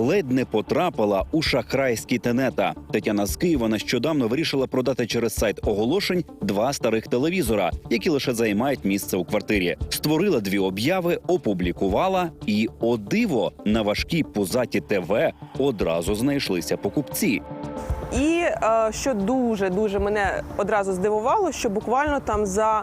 ледь не потрапила у шахрайські тенета. Тетяна з Києва нещодавно вирішила продати через сайт оголошень два старих телевізора, які лише займають місце у квартирі. Створила дві обяви, опублікувала, і о диво на важкій пузаті ТВ одразу знайшлися покупці. І е, що дуже дуже мене одразу здивувало, що буквально там за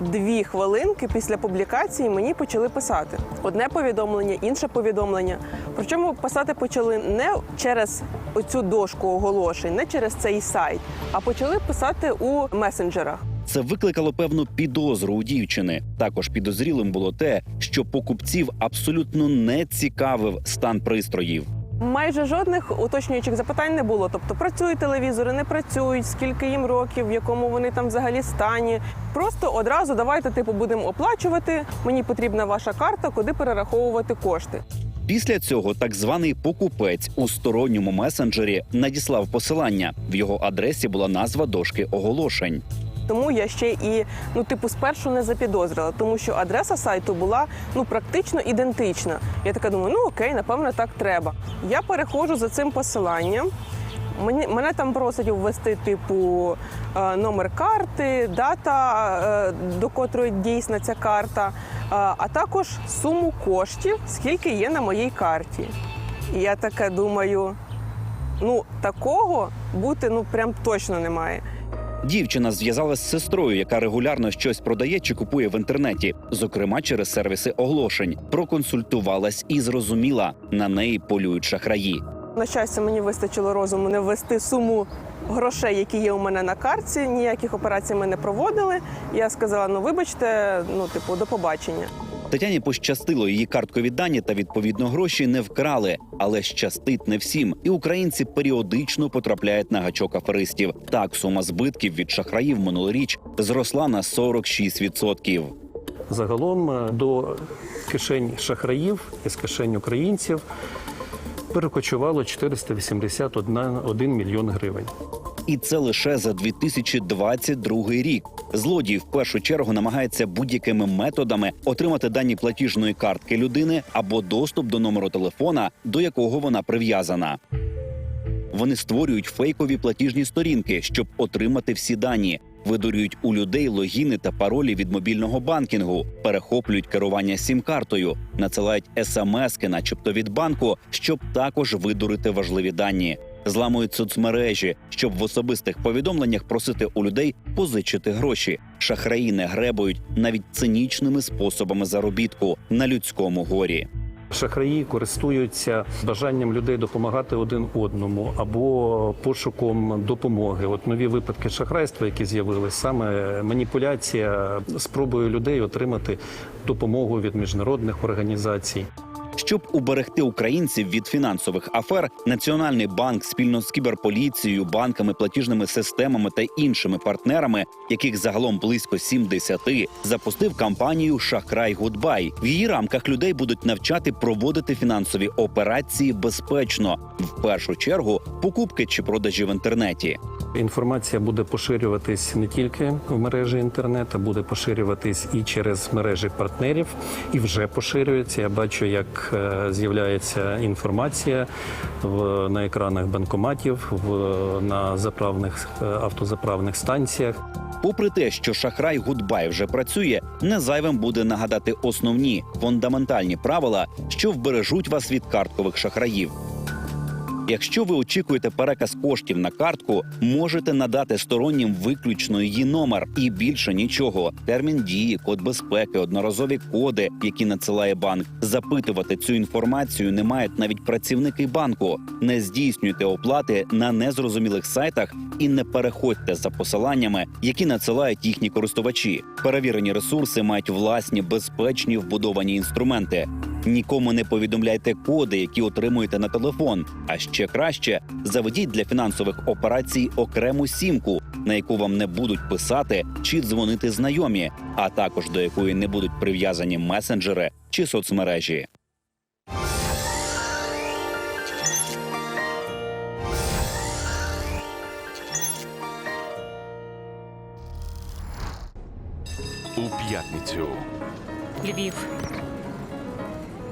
дві хвилинки після публікації мені почали писати одне повідомлення, інше повідомлення. Причому писати почали не через оцю дошку оголошень, не через цей сайт, а почали писати у месенджерах. Це викликало певну підозру у дівчини. Також підозрілим було те, що покупців абсолютно не цікавив стан пристроїв. Майже жодних уточнюючих запитань не було. Тобто працюють телевізори, не працюють, скільки їм років, в якому вони там взагалі стані. Просто одразу давайте типу будемо оплачувати. Мені потрібна ваша карта, куди перераховувати кошти. Після цього так званий покупець у сторонньому месенджері надіслав посилання. В його адресі була назва дошки оголошень. Тому я ще і ну, типу, спершу не запідозрила, тому що адреса сайту була ну практично ідентична. Я така думаю, ну окей, напевно, так треба. Я переходжу за цим посиланням. Мені мене там просять ввести типу е, номер карти, дата, е, до котрої дійсна ця карта, е, а також суму коштів, скільки є на моїй карті. І я така думаю, ну такого бути ну прям точно немає. Дівчина зв'язалась з сестрою, яка регулярно щось продає чи купує в інтернеті, зокрема через сервіси оголошень. Проконсультувалась і зрозуміла, на неї полюють шахраї. На щастя, мені вистачило розуму не ввести суму грошей, які є у мене на картці. Ніяких операцій ми не проводили. Я сказала: ну вибачте, ну типу, до побачення. Тетяні пощастило, її карткові дані та відповідно гроші не вкрали, але щастить не всім. І українці періодично потрапляють на гачок аферистів. Так, сума збитків від шахраїв минулоріч зросла на 46%. Загалом е, до кишень шахраїв із кишень українців перекочувало 481 мільйон гривень. І це лише за 2022 рік. Злодій в першу чергу намагається будь-якими методами отримати дані платіжної картки людини або доступ до номеру телефона, до якого вона прив'язана. Вони створюють фейкові платіжні сторінки, щоб отримати всі дані. Видурюють у людей логіни та паролі від мобільного банкінгу, перехоплюють керування сім-картою, надсилають смски, начебто від банку, щоб також видурити важливі дані. Зламують соцмережі, щоб в особистих повідомленнях просити у людей позичити гроші. Шахраї не гребують навіть цинічними способами заробітку на людському горі. Шахраї користуються бажанням людей допомагати один одному або пошуком допомоги. От нові випадки шахрайства, які з'явились, саме маніпуляція спробою людей отримати допомогу від міжнародних організацій. Щоб уберегти українців від фінансових афер, Національний банк спільно з кіберполіцією, банками, платіжними системами та іншими партнерами, яких загалом близько 70, запустив кампанію Шахрай Гудбай. В її рамках людей будуть навчати проводити фінансові операції безпечно, в першу чергу покупки чи продажі в інтернеті. Інформація буде поширюватись не тільки в мережі інтернет, а буде поширюватись і через мережі партнерів, і вже поширюється. Я бачу, як е, з'являється інформація в, на екранах банкоматів, в, на заправних е, автозаправних станціях. Попри те, що шахрай Гудбай вже працює, не зайвим буде нагадати основні фундаментальні правила, що вбережуть вас від карткових шахраїв. Якщо ви очікуєте переказ коштів на картку, можете надати стороннім виключно її номер і більше нічого. Термін дії, код безпеки, одноразові коди, які надсилає банк. Запитувати цю інформацію не мають навіть працівники банку. Не здійснюйте оплати на незрозумілих сайтах і не переходьте за посиланнями, які надсилають їхні користувачі. Перевірені ресурси мають власні безпечні вбудовані інструменти. Нікому не повідомляйте коди, які отримуєте на телефон. А ще краще заведіть для фінансових операцій окрему сімку, на яку вам не будуть писати чи дзвонити знайомі, а також до якої не будуть прив'язані месенджери чи соцмережі. у п'ятницю. Львів.